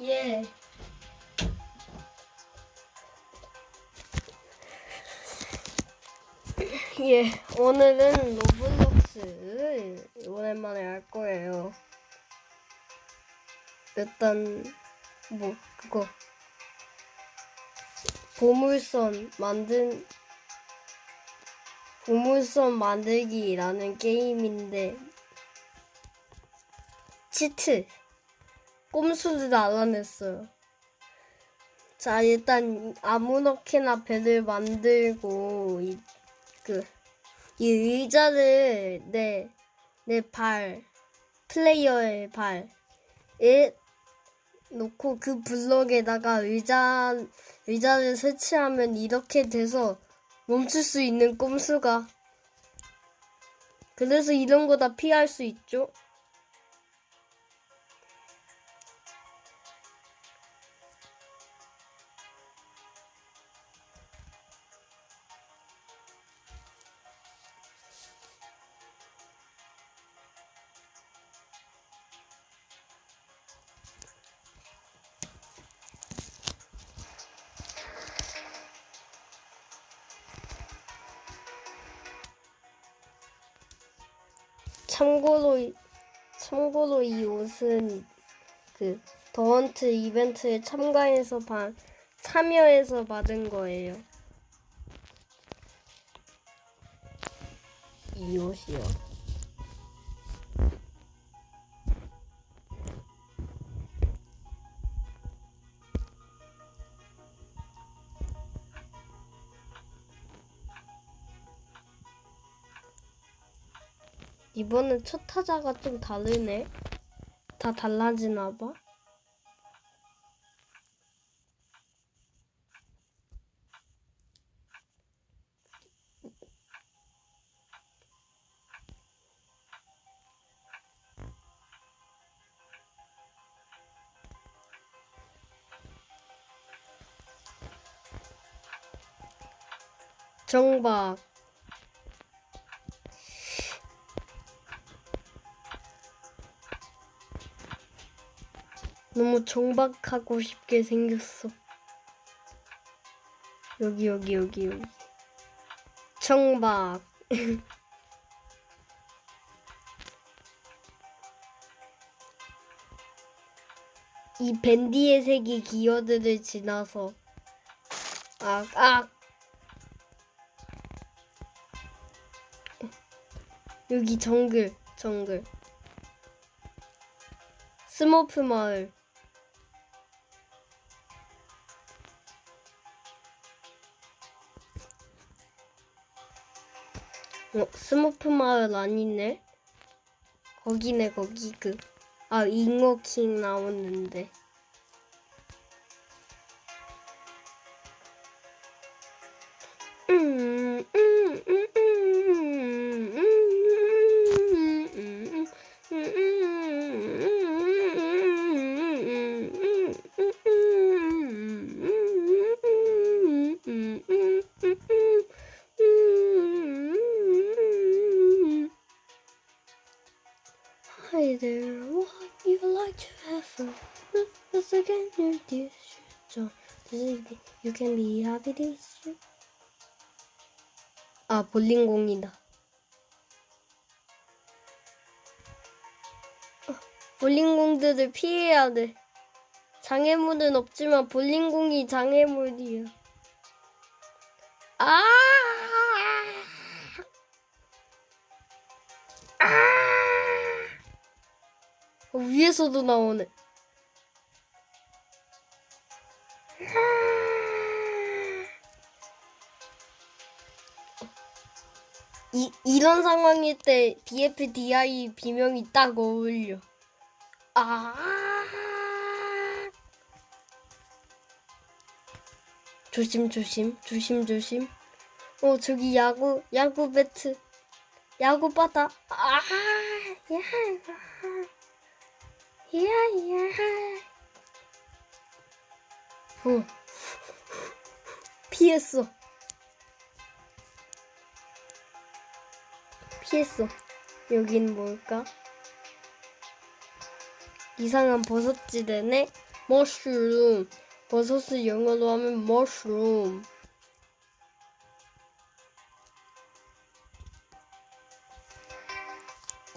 예. 예, 오늘은 로블록스를 오랜만에 할 거예요. 일단, 뭐, 그거. 보물선 만든, 보물선 만들기라는 게임인데, 치트. 꼼수를 알아냈어요. 자, 일단 아무렇게나 배를 만들고 이, 그, 이 의자를 내, 내 발, 플레이어의 발에 놓고 그 블럭에다가 의자, 의자를 설치하면 이렇게 돼서 멈출 수 있는 꼼수가. 그래서 이런 거 다 피할 수 있죠? 참고로 이- 참고로 이 옷은 그 더헌트 이벤트에 참가해서 반 참여해서 받은 거예요. 이 옷이요. 이번엔 첫 타자가 좀 다르네. 다 달라지나 봐. 정박. 너무 정박하고 싶게 생겼어. 여기 여기 여기 여기. 정박. 이 밴디의 색이 기어들을 지나서 아, 아. 여기 정글, 정글. 스머프 마을. 어, 스머프 마을 아니네? 거기네, 거기 그. 아, 잉어킹 나오는데. Hi there, what you like to have fun? Once again, you this so you can be happy this year. 아, 볼링공이다. 어, 볼링공들을 피해야 돼. 장애물은 없지만 볼링공이 장애물이야. 아! 아! 위에서도 나오네. 이, 이런 상황일 때 DFDI 비명이 딱 어울려. 아. 조심 조심 조심 조심. 어 저기 야구 야구 배트 야구 바다. 아. 야. 어. 피했어. 피했어. 여긴 뭘까? 이상한 버섯지대네. 머쉬룸. 버섯을 영어로 하면 머쉬룸.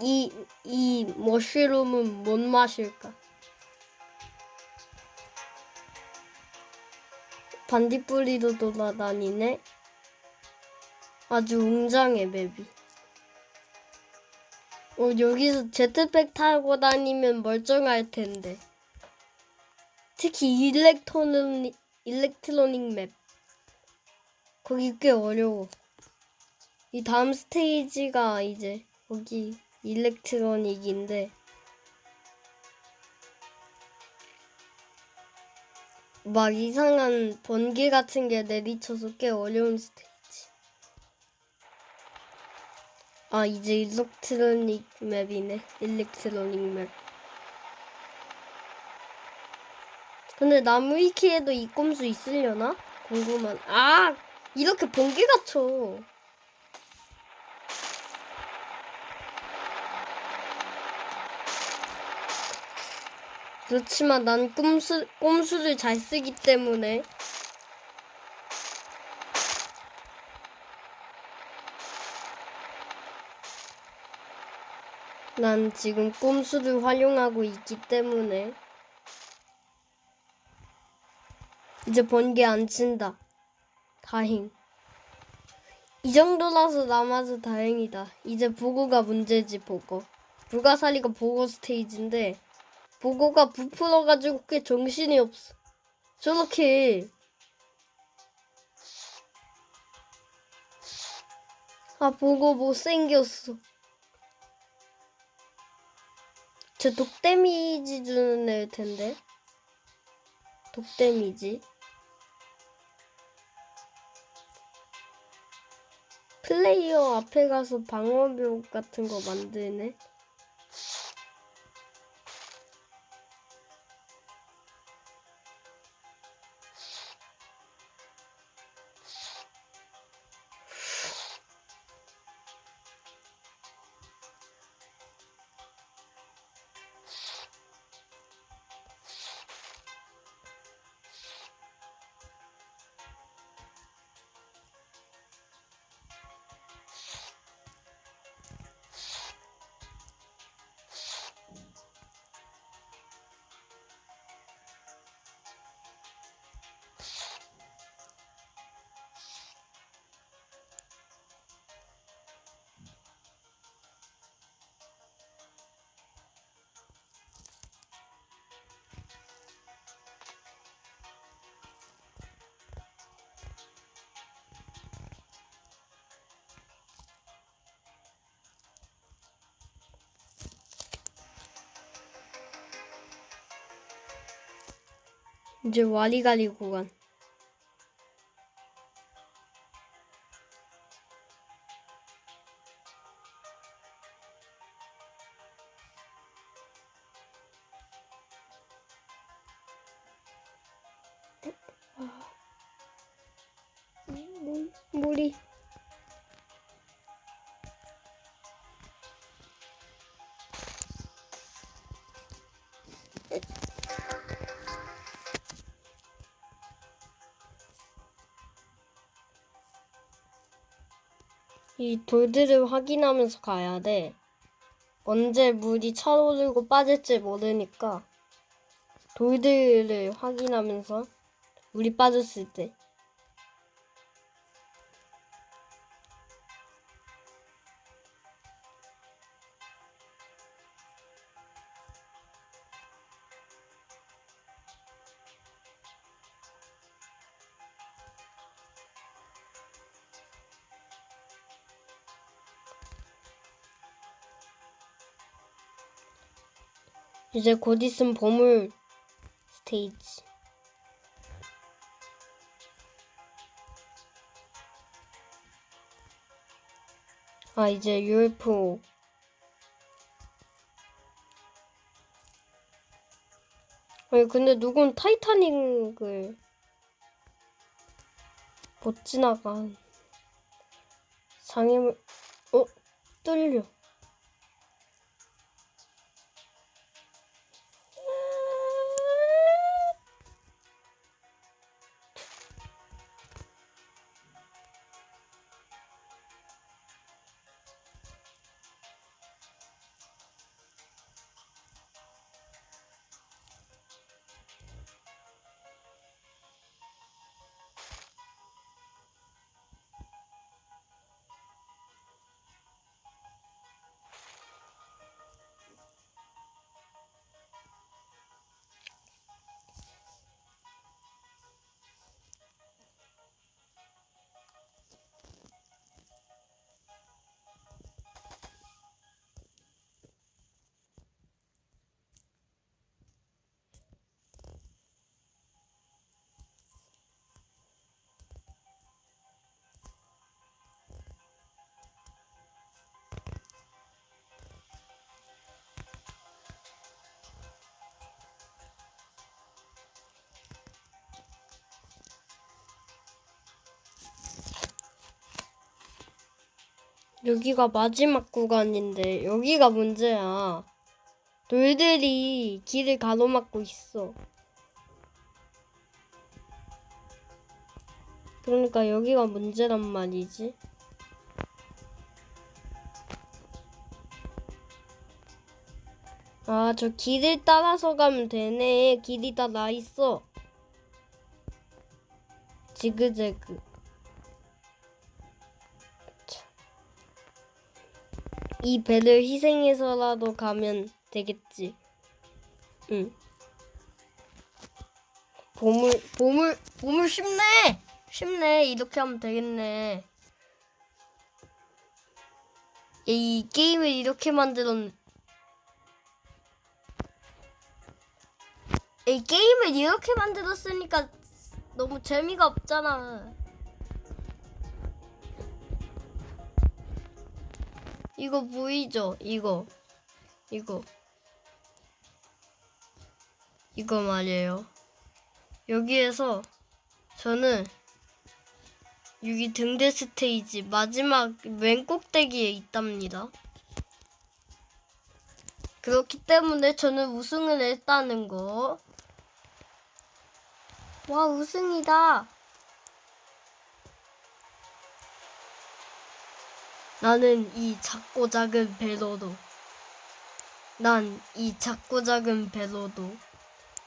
이, 이 머쉬룸은 뭔 맛일까? 반딧불이도 돌아다니네. 아주 웅장해 맵이. 어, 여기서 제트팩 타고 다니면 멀쩡할 텐데. 특히 일렉트로닉, 일렉트로닉 맵. 거기 꽤 어려워. 이 다음 스테이지가 이제 거기 일렉트로닉인데. 막 이상한 번개 같은 게 내리쳐서 꽤 어려운 스테이지. 아, 이제 일렉트로닉 맵이네. 일렉트로닉 맵. 근데 나무 위키에도 이 꼼수 있으려나? 궁금한. 아! 이렇게 번개가 쳐. 그렇지만 난 꼼수, 꼼수를 잘 쓰기 때문에 난 지금 꼼수를 활용하고 있기 때문에 이제 번개 안 친다. 다행. 이 정도라서 남아서 다행이다. 이제 보고가 문제지 보고. 불가사리가 보고 스테이지인데 보고가 부풀어가지고 꽤 정신이 없어. 저렇게 아 보고 못생겼어. 저 독데미지 주는 애일 텐데. 독데미지. 플레이어 앞에 가서 방어벽 같은 거 만드네. 이제 와리가리 구간. 물, 물이. 이 돌들을 확인하면서 가야 돼. 언제 물이 차오르고 빠질지 모르니까 돌들을 확인하면서 물이 빠졌을 때 이제 곧 있으면 보물 스테이지. 아, 이제 UFO. 아니, 근데 누군 타이타닉을 못 지나가. 장애물, 어? 뚫려. 여기가 마지막 구간인데 여기가 문제야. 돌들이 길을 가로막고 있어. 그러니까 여기가 문제란 말이지. 아, 저 길을 따라서 가면 되네. 길이 다 나 있어. 지그재그. 이 배를 희생해서라도 가면 되겠지. 응. 보물, 보물, 보물 쉽네! 쉽네. 이렇게 하면 되겠네. 이 게임을 이렇게 만들었, 이 게임을 이렇게 만들었으니까 너무 재미가 없잖아. 이거 보이죠? 이거. 이거. 이거 말이에요. 여기에서 저는 여기 등대 스테이지 마지막 맨 꼭대기에 있답니다. 그렇기 때문에 저는 우승을 했다는 거. 와, 우승이다. 나는 이 작고 작은 배로도, 난 이 작고 작은 배로도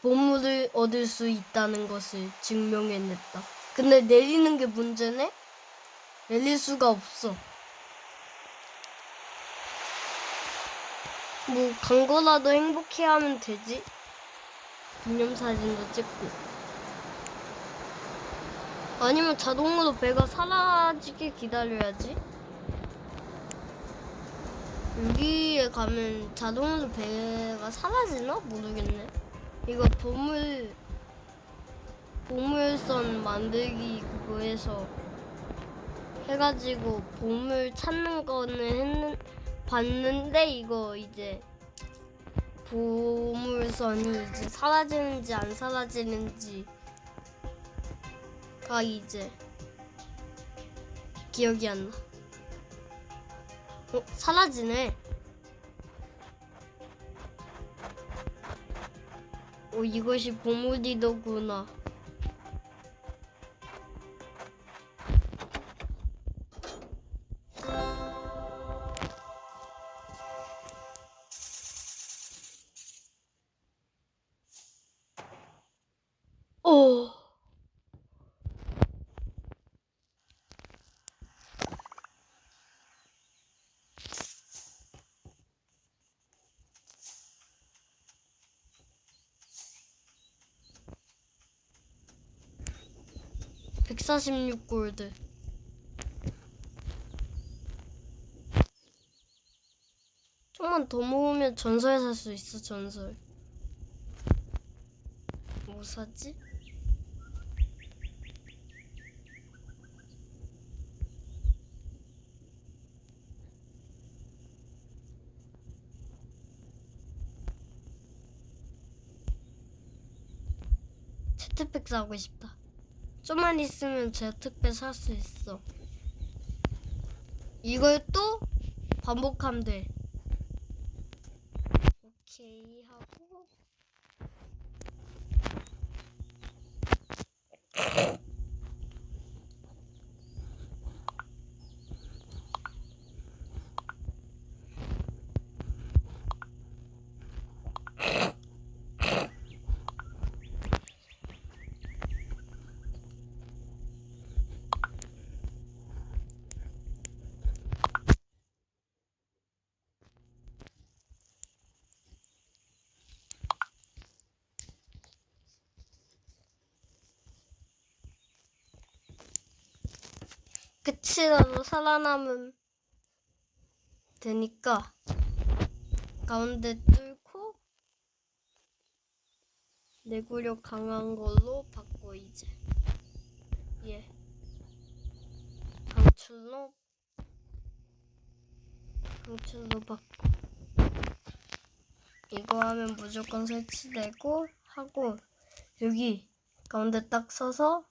보물을 얻을 수 있다는 것을 증명해냈다. 근데 내리는 게 문제네? 내릴 수가 없어. 뭐, 간 거라도 행복해 하면 되지? 기념사진도 찍고. 아니면 자동으로 배가 사라지게 기다려야지. 여기에 가면 자동으로 배가 사라지나? 모르겠네. 이거 보물, 보물선 만들기 그거에서 해가지고 보물 찾는 거는 했는, 봤는데 이거 이제 보물선이 이제 사라지는지 안 사라지는지 가 이제 기억이 안 나. 어, 사라지네. 오, 이것이 보물이더구나. 146 골드. 좀만 더 모으면 전설 살 수 있어, 전설. 뭐 사지? 채트팩 사고 싶다. 좀만 있으면 제트팩 살수 있어. 이걸 또 반복하면 돼. 오케이 하고 끝이라도 살아남으면 되니까 가운데 뚫고 내구력 강한 걸로 바꿔 이제. 예. 강출로. 강출로 바꿔. 이거 하면 무조건 설치되고 하고 여기 가운데 딱 서서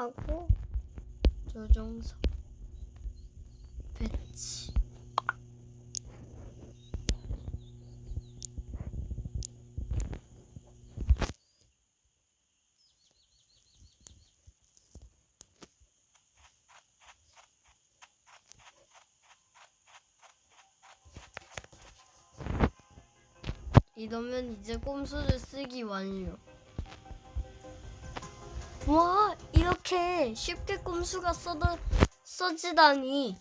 하고 조종석 배치 이러면 이제 꼼수를 쓰기 완료. 와, 이렇게 쉽게 꼼수가 써다, 써지다니.